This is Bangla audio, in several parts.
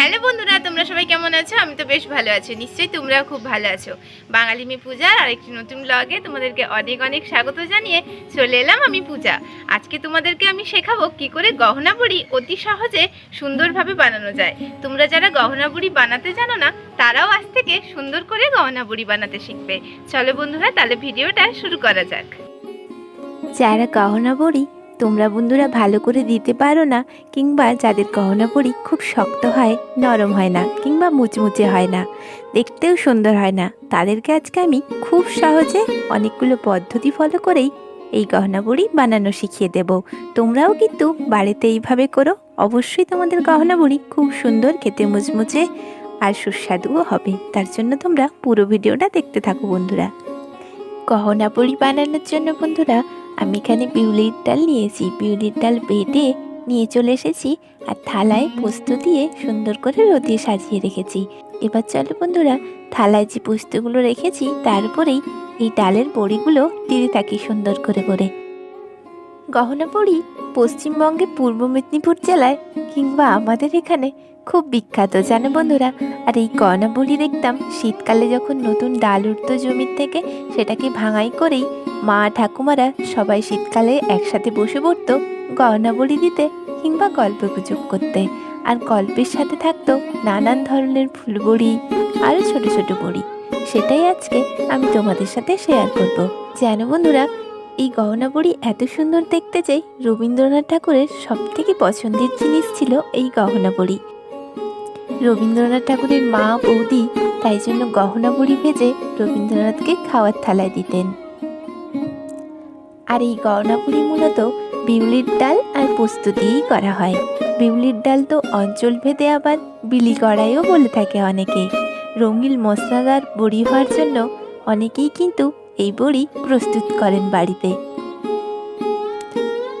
হ্যালো বন্ধুরা, তোমরা সবাই কেমন আছো? আমি তো বেশ ভালো আছি। নিশ্চয়ই তোমরাও খুব ভালো আছো। বাঙালি মেয়ে পূজার আরেকটি নতুন ব্লগে তোমাদেরকে অনেক অনেক স্বাগত জানিয়ে চলে এলাম আমি পূজা। আজকে তোমাদেরকে আমি শেখাবো কি করে গহনা বুড়ি অতি সহজে সুন্দরভাবে বানানো যায়। তোমরা যারা গহনা বুড়ি বানাতে জানো না, তারাও আজ থেকে সুন্দর করে গহনা বুড়ি বানাতে শিখবে। চলো বন্ধুরা, তাহলে ভিডিওটা শুরু করা যাক। যারা গহনা বড়ি তোমরা বন্ধুরা ভালো করে দিতে পারো না, কিংবা যাদের গহনা বড়ি খুব শক্ত হয়, নরম হয় না, কিংবা মুচমুচে হয় না, দেখতেও সুন্দর হয় না, তাদেরকে আজকে আমি খুব সহজে অনেকগুলো পদ্ধতি ফলো করেই এই গহনা বড়ি বানানো শিখিয়ে দেব। তোমরাও কিন্তু বাড়িতে এইভাবে করো, অবশ্যই তোমাদের গহনা বড়ি খুব সুন্দর, খেতে মুচমুচে আর সুস্বাদুও হবে, তার জন্য তোমরা পুরো ভিডিওটা দেখতে থাকো বন্ধুরা। গহনা বড়ি বানানোর জন্য বন্ধুরা আমি এখানে বিউলির ডাল নিয়েছি। বিউলির ডাল বেটে নিয়ে চলে এসেছি আর থালায় পোস্ত দিয়ে সুন্দর করে রোদে সাজিয়ে রেখেছি। এবার চলো বন্ধুরা, থালায় যে পোস্তগুলো রেখেছি তারপরেই এই ডালের বড়িগুলো দিতে থাকি সুন্দর করে করে। গহনা বড়ি পশ্চিমবঙ্গে পূর্ব মেদিনীপুর জেলায় কিংবা আমাদের এখানে খুব বিখ্যাত, জানো বন্ধুরা? আর এই গহনা বড়ি দেখতাম শীতকালে যখন নতুন ডাল উঠতো জমির থেকে, সেটাকে ভাঙাই করেই মা ঠাকুমারা সবাই শীতকালে একসাথে বসে পড়তো গহনা বড়ি দিতে কিংবা গল্প গুজব করতে। আর গল্পের সাথে থাকতো নানান ধরনের ফুল বড়ি আরও ছোট ছোট বড়ি সেটাই আজকে আমি তোমাদের সাথে শেয়ার করব। যেন বন্ধুরা এই গহনা বড়ি এত সুন্দর দেখতে চাই রবীন্দ্রনাথ ঠাকুরের সব থেকে পছন্দের জিনিস ছিল এই গহনা বড়ি। রবীন্দ্রনাথ ঠাকুরের মা বৌদি তাই জন্য গহনা বড়ি ভেজে রবীন্দ্রনাথকে খাওয়ার থালায় দিতেন। আর এই গহনাপুরি মূলত বিউলির ডাল আর পোস্ত দিয়েই করা হয়। বিউলির ডাল তো অঞ্চল ভেদে আবার বিলি কড়াইও বলে থাকে অনেকে। রঙিন মশলাদার বড়ি হওয়ার জন্য অনেকেই কিন্তু এই বড়ি প্রস্তুত করেন বাড়িতে।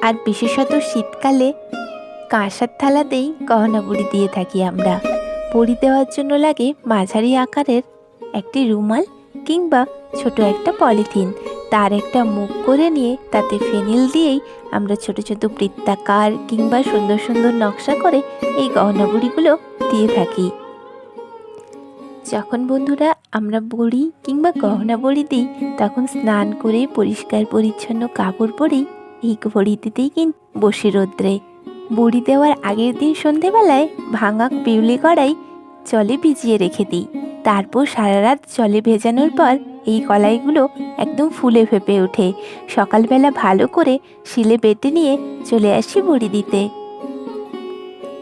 আর বিশেষত শীতকালে কাঁসার থালাতেই গহনা বড়ি দিয়ে থাকি আমরা। বড়ি দেওয়ার জন্য লাগে মাঝারি আকারের একটি রুমাল কিংবা ছোট একটা পলিথিন। তার একটা মুখ করে নিয়ে তাতে ফেনিল দিয়েই আমরা ছোট ছোট বৃত্তাকার কিংবা সুন্দর সুন্দর নকশা করে এই গহনা গহনাগুড়িগুলো দিয়ে থাকি। যখন বন্ধুরা আমরা বড়ি কিংবা গহনা বড়ি দিই তখন স্নান করে পরিষ্কার পরিচ্ছন্ন কাপড় পরেই এই দিতেই কিন্তু বসে রোদ্রে। বড়ি দেওয়ার আগের দিন সন্ধেবেলায় ভাঙা পিউলি কড়াই জলে ভিজিয়ে রেখে দিই। তারপর সারা রাত জলে ভেজানোর পর এই কলাইগুলো একদম ফুলে ফেপে ওঠে। সকালবেলা ভালো করে শিলে বেটে নিয়ে চলে আসি বড়ি দিতে।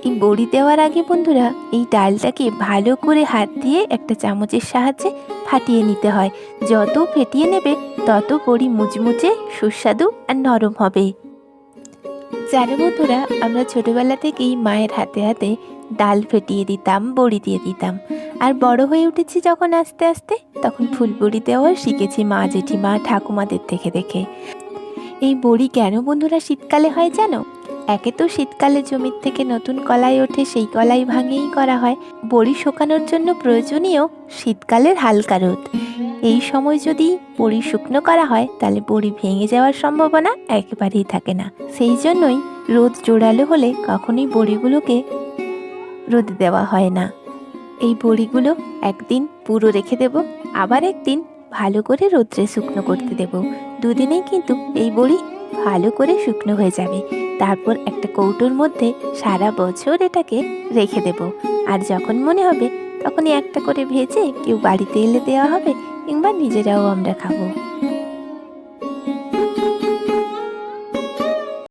এই বড়ি দেওয়ার আগে বন্ধুরা, এই ডালটাকে ভালো করে হাত দিয়ে একটা চামচের সাহায্যে ফাটিয়ে নিতে হয়। যত ফেটিয়ে নেবে, তত বড়ি মুচমুচে, সুস্বাদু আর নরম হবে। জানো বন্ধুরা, আমরা ছোটবেলা থেকেই মায়ের হাতে হাতে ডাল ফেটিয়ে দিতাম, বড়ি দিয়ে দিতাম। আর বড় হয়ে উঠেছি যখন আস্তে আস্তে, তখন ফুল বড়ি দেওয়াও শিখেছি মা জেঠিমা ঠাকুমাদের দেখে দেখে। এই বড়ি কেন বন্ধুরা শীতকালে হয় জানো? একে তো শীতকালে জমির থেকে নতুন কলাই ওঠে, সেই কলাই ভাঙেই করা হয়। বড়ি শুকানোর জন্য প্রয়োজনীয় শীতকালের হালকা রোদ। এই সময় যদি বড়ি শুকনো করা হয়, তাহলে বড়ি ভেঙে যাওয়ার সম্ভাবনা একেবারেই থাকে না। সেই জন্যই রোদ জোড়ালো হলে কখনোই বড়িগুলোকে রোদে দেওয়া হয় না। এই বড়িগুলো একদিন পুরো রেখে দেব, আবার একদিন ভালো করে রোদ্রে শুকনো করতে দেব। দুদিনেই কিন্তু এই বড়ি ভালো করে শুকনো হয়ে যাবে। তারপর একটা কৌটোর মধ্যে সারা বছর এটাকে রেখে দেব। আর যখন মনে হবে, তখনই একটা করে ভেজে কেউ বাড়িতে এলে দেওয়া হবে কিংবা নিজেরাও আমরা খাব।